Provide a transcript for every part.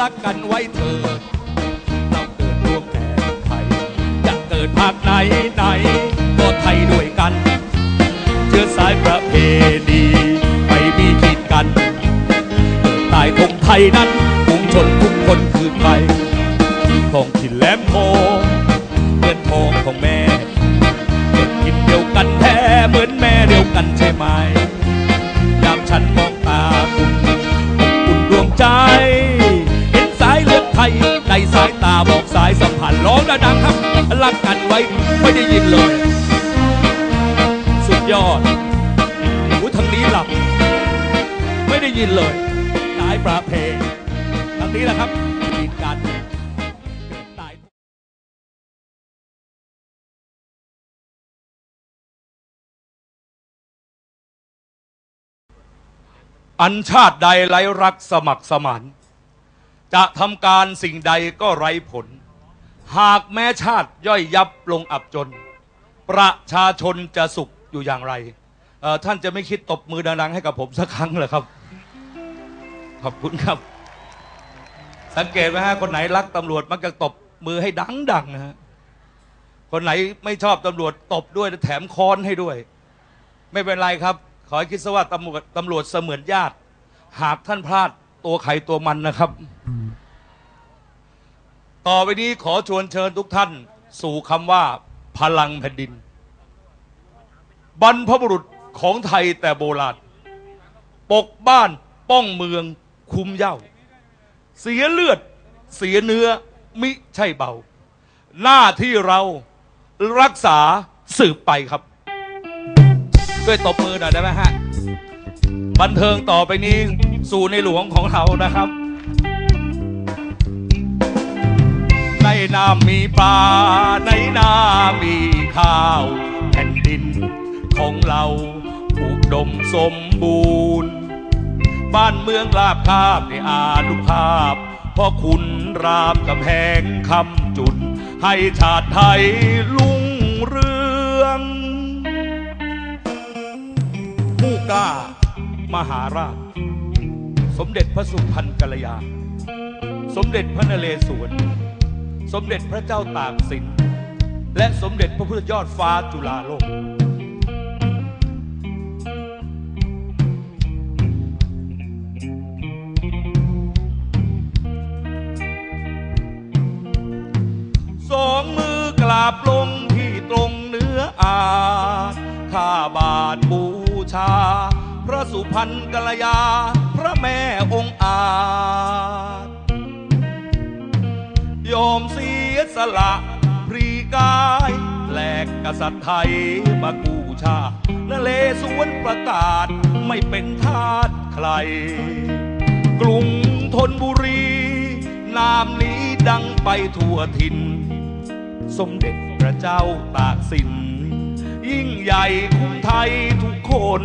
รักกันไว้เถิดเราเกิดร่วมแก่ไทยจะเกิดภาคไหนไหนก็ไทยด้วยกัน เชื้อสายประเพณีไม่มีขีดกันเกิดตายธงไทยนั้นปวงชนทุกคนคือไทยท้องถิ่นแหลมโพงเงินทองของแม่ สัมพันธ์ร้องดังๆครับรักกันไว้ไม่ได้ยินเลย สุดยอดหูทางนี้หลับ ไม่ได้ยินเลยสายประเพณทางนี้แหละครับมีการเกิดตายอันชาติใดไร้รักสมัครสมาน จะทำการสิ่งใดก็ไร้ผล หากแม้ชาติย่อยยับลงอับจน ประชาชนจะสุขอยู่อย่างไรเอ่อท่านจะไม่คิดตบมือดังๆให้กับผมสักครั้งเหรอครับ ขอบคุณครับ สังเกตไหมฮะคนไหนรักตำรวจมักจะตบมือให้ดังๆนะฮะคนไหนไม่ชอบตำรวจตบด้วยแถมค้อนให้ด้วย ไม่เป็นไรครับ ขอให้คิดซะว่าตำรวจตำรวจเสมือนญาติ หากท่านพลาดตัวใครตัวมันนะครับ ต่อไปนี้ขอชวนเชิญทุกท่าน สู่คำว่า พลังแผ่นดิน บรรพบุรุษของไทยแต่โบราณปกบ้านป้องเมืองคุ้มเหย้าเสียเลือด เสียเนื้อมิใช่เบา หน้าที่เรารักษาสืบไปครับ ด้วยตบมือหน่อยได้ไหมฮะ บันเทิงต่อไปนี้สู่ในหลวงของเรานะครับ ในน้ำมีปลาในนามีข้าว แผ่นดินของเราอุดมสมบูรณ์ บ้านเมืองราบคาบในอานุภาพพ่อคุณรามกำแหงคำจุน ให้ชาติไทยลุ่งเรืองผู้กล้ามหาราช สมเด็จพระสุพรรณกัลยา สมเด็จพระนเรศวร สมเด็จพระเจ้าตากสิน และสมเด็จพระพุทธยอดฟ้าจุฬาโลก สองมือกราบลงที่ตรงเนื้ออาข้าบาทบูชา พระสุพรรณกัลยา พระแม่องค์อาจ สละพรีกายแหลกกษัตริย์ไทยมากู้ชาตินเลสวนประกาศไม่เป็นทาสใคร กรุงธนบุรี นามนี้ดังไปทั่วถิ่นสมเด็จพระเจ้าตากสิน ยิ่งใหญ่คุมไทยทุกคน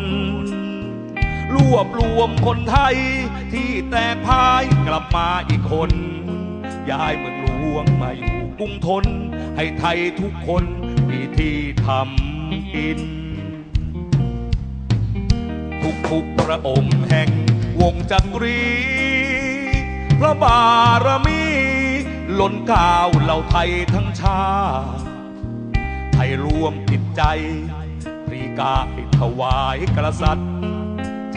รวบรวมคนไทยที่แตกพายกลับมาอีกคน ย้ายเมืองหลวงมาอยู่ กรุงทน ให้ไทยทุกคนมีที่ทำกิน ทุกทุกพระองค์แห่งวงจักรี พระบารมีล้นกาวเหล่าไทยทั้งชาติไทยรวมจิตใจรีกาถวายกษัตริย์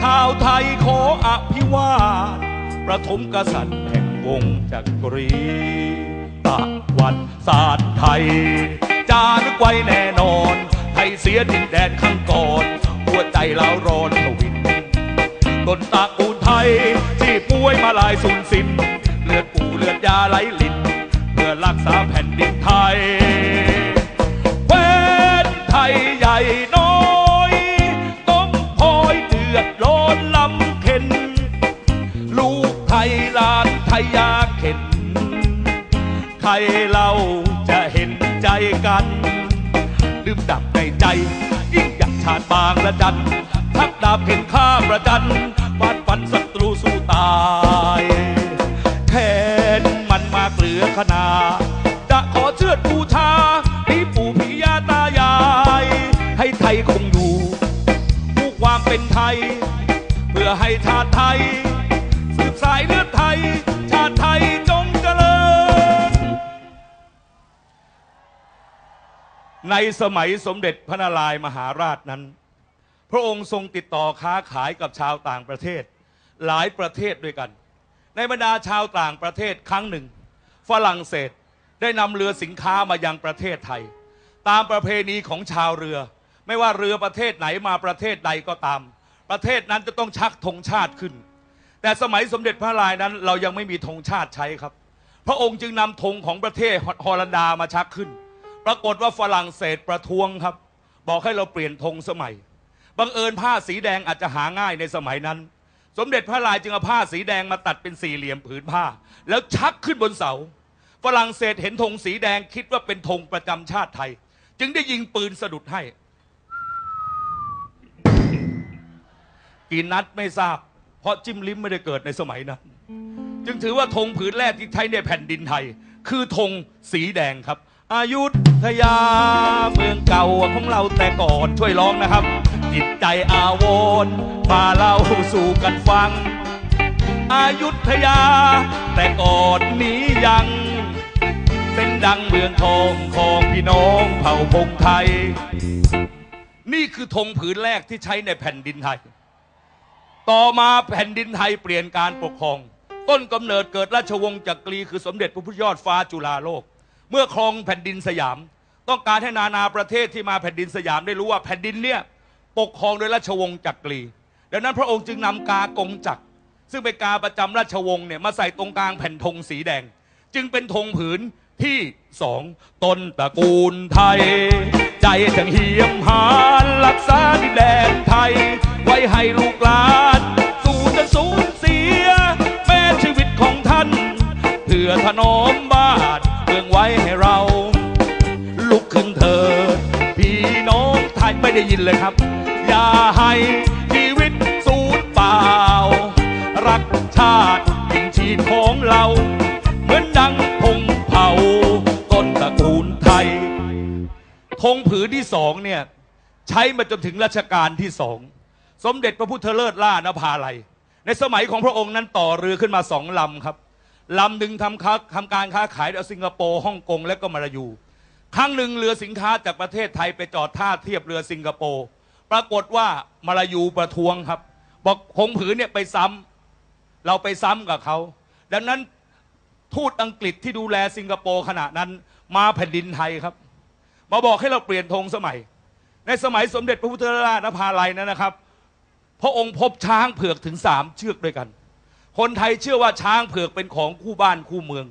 ชาวไทยขออภิวาทประถมกษัตริย์แห่งวงจักรี ตะวันศาสตร์ไทย จารึกไว้แน่นอน ไทยเสียดินแดนข้างก่อน หัวใจเราร้อนทวินต้นตระกูลไทย ที่ป่วยมาลายสูญสิ้นเลือดปูเลือดยาไหลลินเพื่อรักษาแผ่นดินไทยแวนไทยใหญ่น้อยต้องคอยเดือดร้อนลำเข็น ลูกไทยลานไทยยากเห็น ไทยเราจะเห็นใจกันลืมดับในใจ ยิ่งอยากชาติบางระจันทักดาบเห็นข้าประจันฟาดฟันศัตรูสู้ตายแค้นมันมาเกลือขนาจะขอเชือดบูชาพี่ปู่พี่ย่าตายาย ให้ไทยคงอยู่ผู้ความเป็นไทย เพื่อให้ชาติไทย สืบสายเลือดไทย ในสมัยสมเด็จพระนารายณ์มหาราชนั้น พระองค์ทรงติดต่อค้าขายกับชาวต่างประเทศ หลายประเทศด้วยกัน ในบรรดาชาวต่างประเทศครั้งหนึ่ง ฝรั่งเศสได้นำเรือสินค้ามายังประเทศไทย ตามประเพณีของชาวเรือ ไม่ว่าเรือประเทศไหนมาประเทศใดก็ตาม ประเทศนั้นจะต้องชักธงชาติขึ้น แต่สมัยสมเด็จพระนารายณ์นั้น เรายังไม่มีธงชาติใช้ครับ พระองค์จึงนำธงของประเทศฮอลันดามาชักขึ้น ปรากฏว่าฝรั่งเศสประท้วงครับ บอกให้เราเปลี่ยนธงสมัย บังเอิญผ้าสีแดงอาจจะหาง่ายในสมัยนั้น สมเด็จพระนายจึงเอาผ้าสีแดงมาตัดเป็นสี่เหลี่ยมผืนผ้า แล้วชักขึ้นบนเสา ฝรั่งเศสเห็นธงสีแดงคิดว่าเป็นธงประจำชาติไทย จึงได้ยิงปืนสะดุดให้กี่นัดไม่ทราบ เพราะจิ้มลิ้มไม่ได้เกิดในสมัยนั้นจึงถือว่าธงผืนแรกที่ใช้ในแผ่นดินไทย คือธงสีแดงครับ อายุ ทยา เมืองเก่าของเราแต่ก่อนช่วยร้องนะครับ จิตใจอาวรมาเล่าสู่กันฟัง อายุทยา แต่ก่อนนี้ยัง เป็นดังเมืองทองของพี่น้องเผ่าพงไทย นี่คือธงผืนแรกที่ใช้ในแผ่นดินไทย ต่อมาแผ่นดินไทยเปลี่ยนการปกครอง ต้นกำเนิดเกิดราชวงศ์จักรีคือสมเด็จพระพุทธยอดฟ้าจุฬาโลก เมื่อครองแผ่นดินสยาม ต้องการให้นานาประเทศที่มาแผ่นดินสยามได้รู้ว่าแผ่นดินเนี่ยปกครองโดยราชวงศ์จักรี ดังนั้นพระองค์จึงนำกากงจักร ซึ่งเป็นกาประจำราชวงศ์เนี่ยมาใส่ตรงกลางแผ่นธงสีแดง จึงเป็นธงผืนที่สองตนตระกูลไทย ใจจังเหียมหานรักษาดินแดนไทย ไว้ให้ลู ได้ยินเลยครับ อย่าให้ชีวิตสูญเปล่า รักชาติยิ่งชีพของเรา เหมือนดังพงเผาต้นตระกูลไทยธงผืนที่สองเนี่ย ใช้มาจนถึงรัชกาลที่สองสมเด็จพระพุทธเลิศล่านภาลัย ในสมัยของพระองค์นั้นต่อเรือขึ้นมาสองลำครับลำหนึ่งทำค้าทำการค้าขายเอาสิงคโปร์ฮ่องกงและก็มาลายู ครั้งหนึ่งเรือสินค้าจากประเทศไทยไปจอดท่าเทียบเรือสิงคโปร์ปรากฏว่ามาลายูประท้วงครับ บอกธงผืนเนี่ยไปซ้ำเราไปซ้ำกับเขา ดังนั้นทูตอังกฤษที่ดูแลสิงคโปร์ขณะนั้นมาแผ่นดินไทยครับ มาบอกให้เราเปลี่ยนธงสมัย ในสมัยสมเด็จพระพุทธราชนภาลัยนั้นนะครับ พระองค์พบช้างเผือกถึงสามเชือกด้วยกัน คนไทยเชื่อว่าช้างเผือกเป็นของคู่บ้านคู่เมือง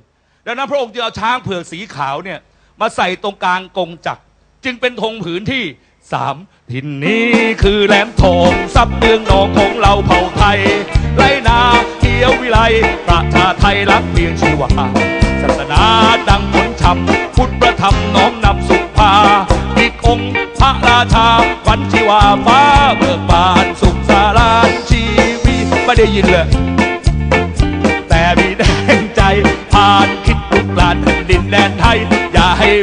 ดังนั้นพระองค์จึงเอาช้างเผือกสีขาวเนี่ย มาใส่ตรงกลางกงจักร จึงเป็นธงผืนที่สามทินนี้คือแหลมทองซับเมืองนองของเราเผ่าไทยไรนาเขียววิไลประชาไทยรักเพียงชีวาศาสนาดังผลช้ำพุทธประธรรมน้อมนำสุภาอีกองพระราชาวันชีวาฟ้าเบิกบานสุขสารานชีวิตไม่ได้ยินเลย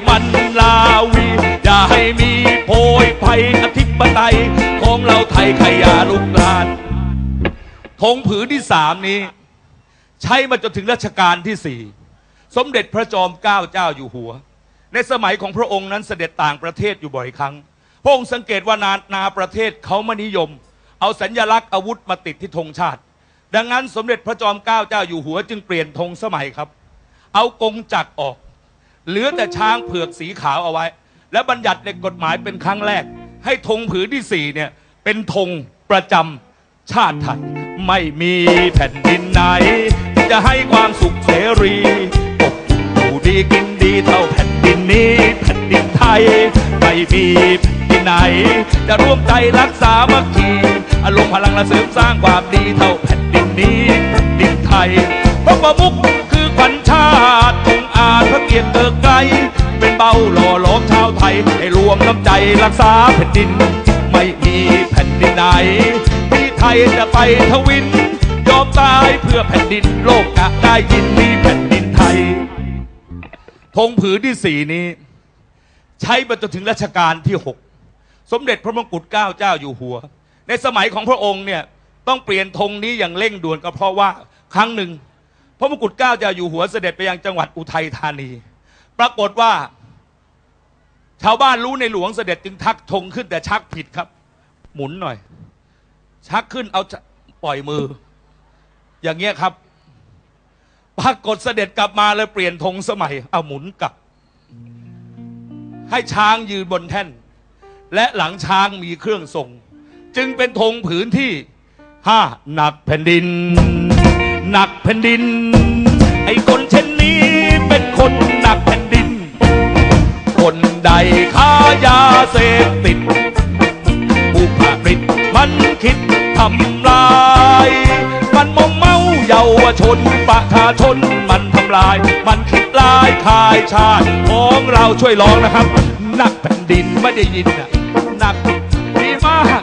มันลาวี อย่าให้มีโพยภัยอธิปไตย ของเราไทยขยาลุกลานธงผืนที่สามนี้ ใช้มาจนถึงรัชกาลที่สี่สมเด็จพระจอมเกล้าเจ้าอยู่หัว ในสมัยของพระองค์นั้นเสด็จต่างประเทศอยู่บ่อยครั้ง พระองค์สังเกตว่านานาประเทศเขาไม่นิยม เอาสัญญลักษณ์อาวุธมาติดที่ธงชาติ ดังนั้นสมเด็จพระจอมเกล้าเจ้าอยู่หัว จึงเปลี่ยนธงสมัยครับ เอากงจักรออก เหลือแต่ช้างเผือกสีขาวเอาไว้ และบัญญัติในกฎหมายเป็นครั้งแรก ให้ธงผืนที่สี่เนี่ยเป็นธงประจำชาติไทย ไม่มีแผ่นดินไหน จะให้ความสุขเสรีกอยู่ดีกินดีเท่าแผ่นดินนี้แผ่นดินไทย ไม่มีแผ่นดินไหน จะร่วมใจรักษามัคคีอารมณ์พลังและเสริมสร้างความดีเท่าแผ่นดินนี้แผ่นดินไทยพระประมุขคือขวัญชาติองอาจ กียรติเกิดไกลเป็นเบาหล่อหลอมชาวไทย ให้รวมน้ำใจรักษาแผ่นดิน ไม่มีแผ่นดินไหนที่ไทยจะไปทวิน ยอมตายเพื่อแผ่นดินโลกจะได้ยินมีแผ่นดินไทยธงผืนที่สี่นี้ ใช้มาจนถึงรัชกาลที่หกสมเด็จพระมงกุฎเกล้าเจ้าอยู่หัว ในสมัยของพระองค์เนี่ยต้องเปลี่ยนธงนี้อย่างเร่งด่วนก็เพราะว่าครั้งหนึ่ง ระมงกุฎเกล้าจ้าอยู่หัวเสด็จไปยังจังหวัดอุทัยธานี ปรากฏว่า ชาวบ้านรู้ในหลวงเสด็จจึงทักธงขึ้นแต่ชักผิดครับ หมุนหน่อย ชักขึ้นเอาปล่อยมือ อย่างเงี้ยครับ ปรากฏเสด็จกลับมาเลยเปลี่ยนธงสมัย เอาหมุนกลับ ให้ช้างยืนบนแท่น และหลังช้างมีเครื่องทรง จึงเป็นธงผืนที่ห้าหนักแผ่นดิน หนักแผ่นดิน ไอ้คนเช่นนี้เป็นคนหนักแผ่นดิน คนใดค้ายาเสพติด ผู้ผลิตมันคิดทำลาย มันมอมเมาเยาวชนประชาชนมันทำลาย มันคิดลายคายชาติของเราช่วยร้องนะครับ หนักแผ่นดินไม่ได้ยินนะหนักดีมาก